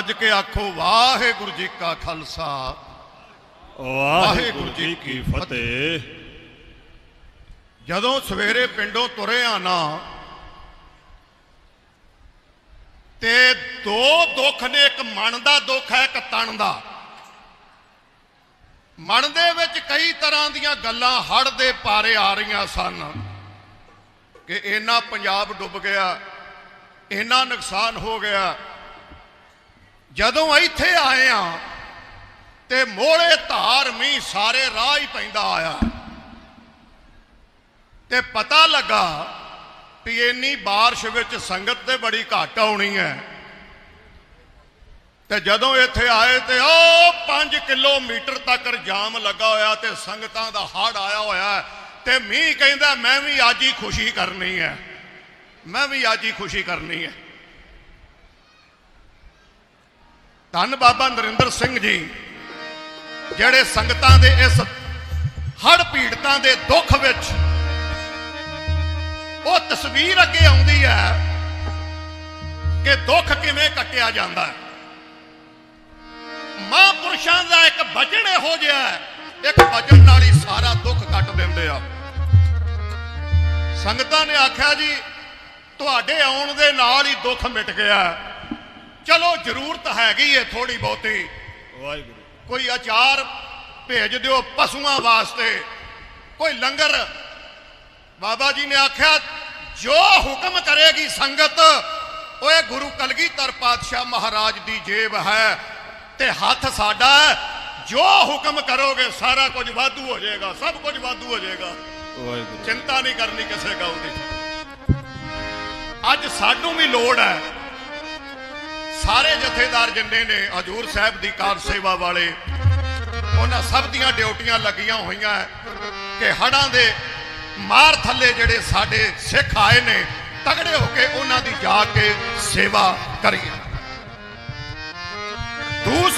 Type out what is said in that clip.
ਗੱਜ ਕੇ ਆਖੋ, ਵਾਹਿਗੁਰੂ ਜੀ ਕਾ ਖਾਲਸਾ। ਵਾਹਿਗੁਰੂ ਜੀ ਕੀ ਫਤਿਹ। ਜਦੋਂ ਸਵੇਰੇ ਪਿੰਡੋਂ ਤੁਰੇ ਆ ਨਾ, ਤੇ ਦੋ ਦੁੱਖ ਨੇ, ਇੱਕ ਮਨ ਦਾ ਦੁੱਖ ਹੈ, ਇੱਕ ਤਨ ਦਾ। ਮਨ ਦੇ ਵਿੱਚ ਕਈ ਤਰ੍ਹਾਂ ਦੀਆਂ ਗੱਲਾਂ ਹੜ ਦੇ ਪਾਰੇ ਆ ਰਹੀਆਂ ਸਨ ਕਿ ਇੰਨਾ ਪੰਜਾਬ ਡੁੱਬ ਗਿਆ, ਇੰਨਾ ਨੁਕਸਾਨ ਹੋ ਗਿਆ। ਜਦੋਂ ਇੱਥੇ ਆਏ ਆ, ਤੇ ਮੋੜੇ ਧਾਰ ਮੀਂਹ ਸਾਰੇ ਰਾਹ ਹੀ ਪੈਂਦਾ ਆਇਆ। ਤੇ ਪਤਾ ਲੱਗਾ ਕਿ ਇੰਨੀ ਬਾਰਿਸ਼ ਵਿੱਚ ਸੰਗਤ ਤੇ ਬੜੀ ਘੱਟ ਆਉਣੀ ਹੈ। ਤੇ ਜਦੋਂ ਇੱਥੇ ਆਏ ਤੇ ਉਹ 5 ਕਿਲੋਮੀਟਰ ਤੱਕ ਜਾਮ ਲੱਗਾ ਹੋਇਆ ਤੇ ਸੰਗਤਾਂ ਦਾ ਹੜ ਆਇਆ ਹੋਇਆ ਤੇ ਮੀਂਹ ਕਹਿੰਦਾ, ਮੈਂ ਵੀ ਅੱਜ ਹੀ ਖੁਸ਼ੀ ਕਰਨੀ ਹੈ। ਮੈਂ ਵੀ ਅੱਜ ਹੀ ਖੁਸ਼ੀ ਕਰਨੀ ਹੈ। ਧੰਨ ਬਾਬਾ ਨਰਿੰਦਰ ਸਿੰਘ ਜੀ, ਜਿਹੜੇ ਸੰਗਤਾਂ ਦੇ ਇਸ ਹੜ ਪੀੜਤਾਂ ਦੇ ਦੁੱਖ ਵਿੱਚ ਉਹ ਤਸਵੀਰ ਅੱਗੇ ਆਉਂਦੀ ਹੈ ਕਿ ਦੁੱਖ ਕਿਵੇਂ ਕੱਟਿਆ ਜਾਂਦਾ ਹੈ। ਮਹਾਂਪੁਰਸ਼ਾਂ ਦਾ ਇੱਕ ਵਚਨ ਇਹੋ ਜਿਹਾ ਇੱਕ ਵਚਨ ਨਾਲ ਹੀ ਸਾਰਾ ਦੁੱਖ ਕੱਟ ਦਿੰਦੇ ਆ। ਸੰਗਤਾਂ ਨੇ ਆਖਿਆ ਜੀ, ਤੁਹਾਡੇ ਆਉਣ ਦੇ ਨਾਲ ਹੀ ਦੁੱਖ ਮਿਟ ਗਿਆ ਚਲੋ ਜ਼ਰੂਰਤ ਹੈਗੀ ਏ ਥੋੜੀ ਬਹੁਤੀ। ਵਾਹਿਗੁਰੂ। ਕੋਈ ਅਚਾਰ ਭੇਜ ਦਿਓ ਪਸ਼ੂਆਂ ਵਾਸਤੇ। ਕੋਈ ਲੰਗਰ। ਬਾਬਾ ਜੀ ਨੇ ਆਖਿਆ ਜੋ ਹੁਕਮ ਕਰੇਗੀ ਸੰਗਤ ਓਏ ਗੁਰੂ ਕਲਗੀਧਰ ਪਾਤਸ਼ਾਹ ਮਹਾਰਾਜ ਦੀ ਜੇਬ ਹੈ ਤੇ ਹੱਥ ਸਾਡਾ। ਜੋ ਹੁਕਮ ਕਰੋਗੇ ਸਾਰਾ ਕੁਝ ਵਾਧੂ ਹੋ ਜਾਏਗਾ ਸਭ ਕੁਝ ਵਾਧੂ ਹੋ ਜਾਏਗਾ। ਵਾਹਿਗੁਰੂ। ਚਿੰਤਾ ਨਹੀਂ ਕਰਨੀ ਕਿਸੇ ਗੱਲ ਦੀ। ਅੱਜ ਸਾਨੂੰ ਵੀ ਲੋੜ ਹੈ। ਸਾਰੇ ਜਥੇਦਾਰ ਜਿੰਨੇ ਨੇ, ਹਜੂਰ ਸਾਹਿਬ ਦੀ ਕਾਰ ਸੇਵਾ ਵਾਲੇ, ਉਹਨਾਂ ਸਭ ਦੀਆਂ ਡਿਊਟੀਆਂ ਲੱਗੀਆਂ ਹੋਈਆਂ ਹੈ ਕਿ ਹੜਾਂ ਦੇ ਮਾਰ ਥੱਲੇ ਜਿਹੜੇ ਸਾਡੇ ਸਿੱਖ ਆਏ ਨੇ, ਤਗੜੇ ਹੋ ਕੇ ਉਹਨਾਂ ਦੀ ਜਾ ਕੇ ਸੇਵਾ ਕਰੀਏ। ਦੂਸਰੇ